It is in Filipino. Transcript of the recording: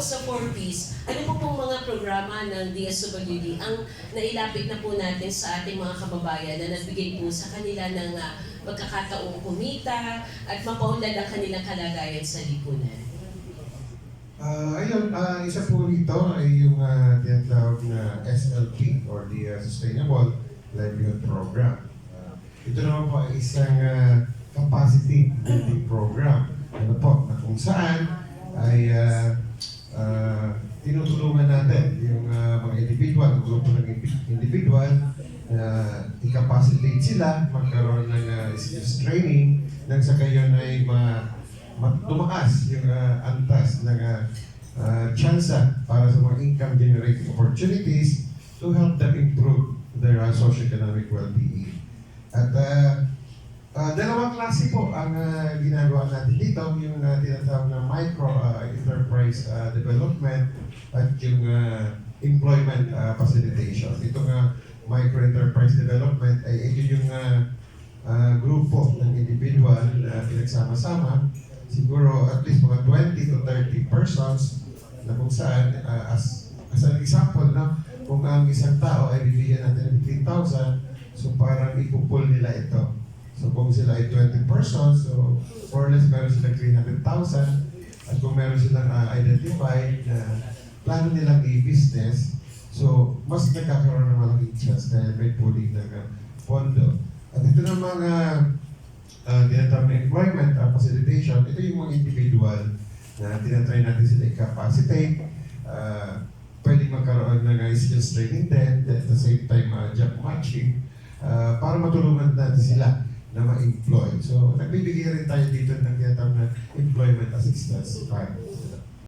sa 4Ps, ano po pong mga programa ng DSWD ang nailapit na po natin sa ating mga kababayan na nagbigay po sa kanila ng ah, pagkakataong kumita at mapaunlad ang kanilang kalagayan sa lipunan? Ah, ayun, ah, isa po rito ay yung uh, tinatawag na SLP or the ah, Sustainable Livelihood Program. Ah, ito naman po ay isang ah, capacity building program. Ano po, na kung saan ay ah, tinutulungan natin yung ah, mga individual, grupo ng indi- individual na i-capacitate sila, magkaroon ng skills training, nang sa gayon ay ma ma- tumaas yung ah, antas ng uh, tsansa para sa mga income generating opportunities to help them improve their uh, socio-economic well-being. At uh, uh, dalawang klase po ang uh, dito, yung uh, tinatawag na micro uh, enterprise uh, development at yung uh, employment uh, facilitation. Ito nga micro enterprise development ay ito yung uh, uh, grupo ng individual na pinagsama-sama siguro at least mga 20 to 30 persons na kung saan, uh, as, as an example, no, kung ang isang tao ay bibigyan natin ng 15,000, so parang ipupul nila ito. So kung sila ay 20 persons, so more or less meron silang 300,000, at kung meron silang uh, identified na plano nilang i-business, so mas nagkakaroon ng malaking chance dahil may pooling ng uh, pondo. At ito ng mga uh, tinatawag na employment uh, facilitation, ito yung mga individual na tinatry natin sila i-capacitate, uh, pwedeng magkaroon ng uh, skills training din, at the same time uh, job matching, uh, para matulungan natin sila na ma-employ. So, nagbibigay rin tayo dito ng tinatawag na employment assistance fund.